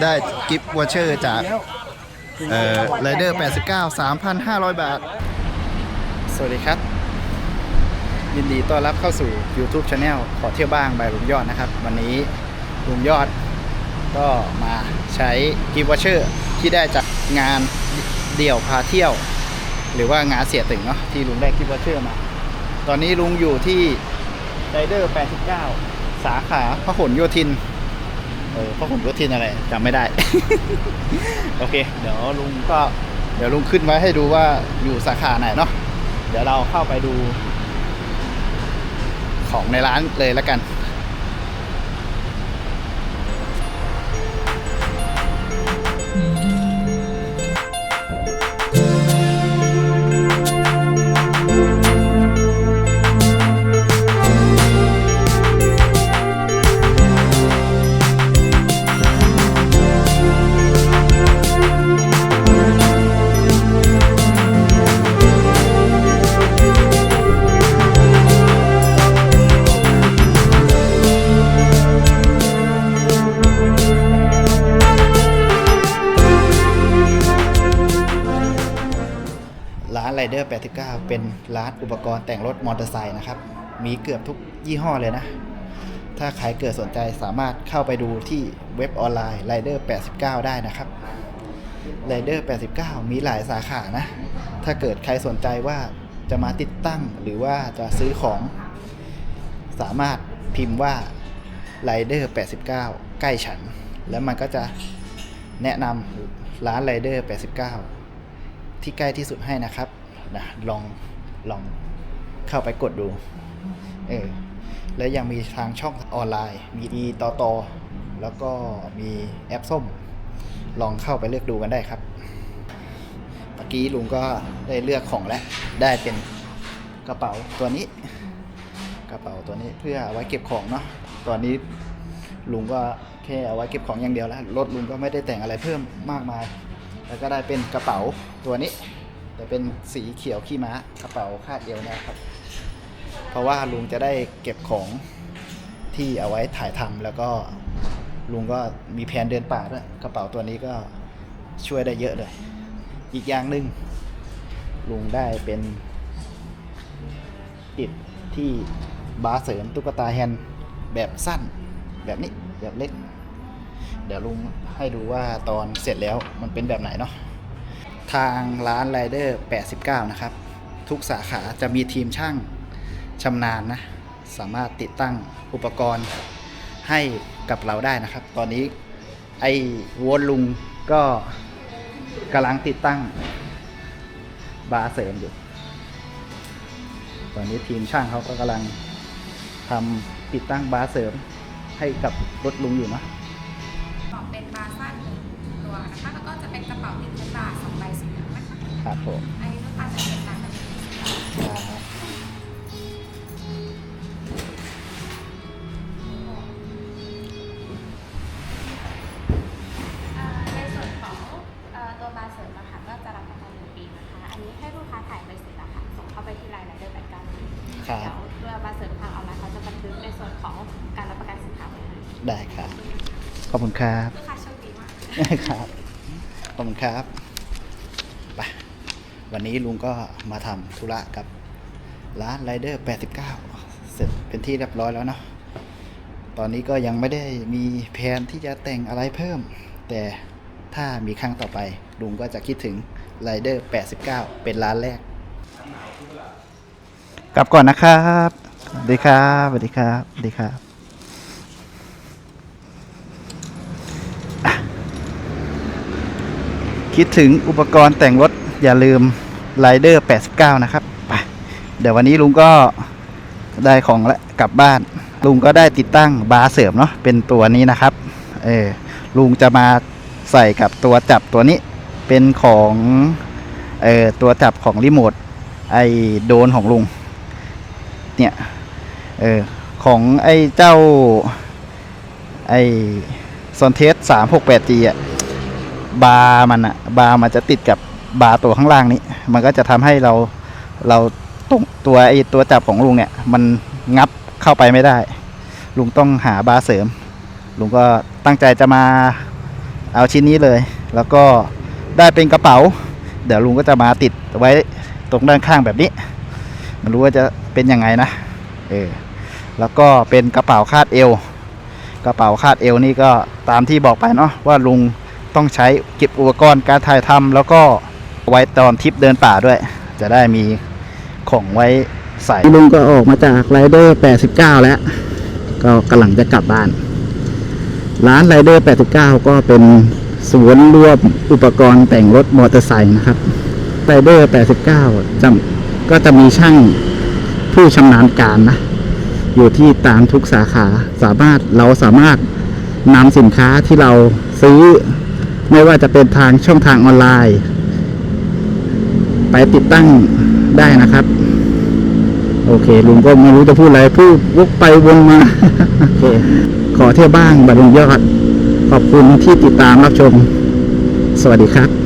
ได้กิฟต์วอเชอร์จาก เอ่อไรเดอร์89 3,500 บาท สวัสดีครับ ยินดีต้อนรับเข้าสู่ YouTube Channel ขอเที่ยวบ้างบายลุงยอดนะครับ วันนี้ลุงยอดก็มาใช้กิฟต์วอเชอร์ที่ได้จากงานเดี่ยวพาเที่ยว หรือว่างานเสียตึงเนาะที่ลุงได้กิฟต์วอเชอร์มา ตอนนี้ลุงอยู่ที่ไรเดอร์89 สาขาพหลโยธิน เออพหลโยธินอะไรจำไม่ได้ โอเค เดี๋ยวลุงก็เดี๋ยวลุงขึ้นไว้ให้ดูว่าอยู่สาขาไหนเนาะเดี๋ยวเราเข้าไปดู ของในร้านเลยแล้วกัน ร้านไรเดอร์89 เป็นร้านอุปกรณ์แต่งรถมอเตอร์ไซค์นะครับ มีเกือบทุกยี่ห้อเลยนะ ถ้าใครเกิดสนใจสามารถเข้าไปดูที่เว็บออนไลน์ Rider 89 ได้นะครับ Rider 89 มีหลายสาขานะ ถ้าเกิดใครสนใจว่าจะมาติดตั้งหรือว่าจะซื้อของ สามารถพิมพ์ว่า Rider 89 ใกล้ฉัน แล้วมันก็จะแนะนำร้าน Rider 89 ที่ใกล้ที่สุดให้นะครับ นะลองลองเข้าไปกดดูเออแล้วยังมีทางช่องออนไลน์ มีดีต่อต่อแล้วก็มีแอปส้ม ลองเข้าไปเลือกดูกันได้ครับเมื่อกี้ลุงก็ได้เลือกของแล้ว ได้เป็นกระเป๋าตัวนี้ กระเป๋าตัวนี้เพื่อเอาไว้เก็บของเนาะตอนนี้ลุงก็แค่เอาไว้เก็บของอย่างเดียวแล้วรถลุงก็ไม่ได้แต่งอะไรเพิ่มมากมาย แล้วก็ได้เป็นกระเป๋าตัวนี้ แต่เป็นสีเขียวขี้ม้ากระเป๋าคาดเอวนะครับ เพราะว่าลุงจะได้เก็บของที่เอาไว้ถ่ายทำแล้วก็ลุงก็มีแผนเดินป่าด้วยกระเป๋าตัวนี้ก็ช่วยได้เยอะเลย อีกอย่างหนึ่งลุงได้เป็นติดที่บาเสริมตุ๊กตาแฮนแบบสั้นแบบนี้แบบเล็ก เดี๋ยวลุงให้ดูว่าตอนเสร็จแล้วมันเป็นแบบไหนเนาะ ทางร้านไรเดอร์89 นะครับ ทุกสาขาจะมีทีมช่างชำนาญนะ สามารถติดตั้งอุปกรณ์ให้กับเราได้นะครับ ตอนนี้ไอ้วอนลุงก็กำลังติดตั้งบาร์เสริมอยู่ ตอนนี้ทีมช่างเขาก็กำลังทำติดตั้งบาร์เสริมให้กับรถลุงอยู่นะบอเป็นบาร์สั้นหนึ่งตัวนะคะแล้วก็จะเป็นกระเป๋าติดเงินบาทสอง คะครับผมอันนี้ลูกค้าจะเป็นการดำเนินครับอ่าในส่วนของเอ่อตัวบาร์เสริมนะคะก็จะรับประกันหนึ่งปีนะคะ อันนี้ให้ลูกค้าถ่ายใบเสร็จอะค่ะส่งเข้าไปที่ไลน์ไลเดอร์แปดเก้าครับเดี๋ยวตัวบาร์เสริมทางออนไลน์เขาจะบันทึกในส่วนของการรับประกันสินค้าไว้ให้ได้ครับขอบคุณครับ ลูกค้าโชคดีมาก ครับขอบคุณครับไป วันนี้ลุงก็มาทำธุระกับร้านไรเดอร์89 เสร็จเป็นที่เรียบร้อยแล้วเนาะตอนนี้ก็ยังไม่ได้มีแผนที่จะแต่งอะไรเพิ่ม แต่ถ้ามีครั้งต่อไป ลุงก็จะคิดถึงไรเดอร์89 เป็นร้านแรก กลับก่อนนะครับสวัสดีครับสวัสดีครับสวัสดีครับคิดถึงอุปกรณ์แต่งรถอย่าลืม Rider 89 นะครับไปเดี๋ยววันนี้ลุงก็ได้ของแล้วกลับบ้าน ลุงก็ได้ติดตั้งบาร์เสริมเนาะเป็นตัวนี้นะครับเออลุงจะมาใส่กับตัวจับตัวนี้เป็นของเออตัวจับของรีโมทไอโดนของลุงเนี่ยเออของไอเจ้าไอซอนเทส 368G อะบาร์มันอะบาร์มันจะติดกับ บาร์ตัวข้างล่างนี้ มันก็จะทำให้เราเราตรงตัวไอตัวจับของลุงเนี่ย มันงับเข้าไปไม่ได้ ลุงต้องหาบาร์เสริม ลุงก็ตั้งใจจะมาเอาชิ้นนี้เลย แล้วก็ได้เป็นกระเป๋า เดี๋ยวลุงก็จะมาติดไว้ตรงด้านข้างแบบนี้ไมันรู้ว่าจะเป็นยังไงนะเออแล้วก็เป็นกระเป๋าคาดเอว กระเป๋าคาดเอวนี่ก็ตามที่บอกไปเนาะว่าลุงต้องใช้เก็บอุปกรณ์การถ่ายทำแล้วก็ ไว้ตอนทริปเดินป่าด้วย จะได้มีของไว้ใส่ลุงก็ออกมาจากไรเดอร์89 แล้ว ก็กำลังจะกลับบ้าน ร้านไรเดอร์89 ก็เป็นศูนรวมอุปกรณ์แต่งรถมอเตอร์ไซค์นะครับไรเดอร์89จำก็จะมีช่างผู้ชำนาญการนะ อยู่ที่ตามทุกสาขาสามารถเราสามารถนำสินค้าที่เราซื้อ ไม่ว่าจะเป็นทางช่องทางออนไลน์ ไปติดตั้งได้นะครับ โอเค ลุงก็ไม่รู้จะพูดอะไรพูดวกไปวนมา โอเค ขอเที่ยวบ้างบัดลุงยอด ขอบคุณที่ติดตามรับชม สวัสดีครับ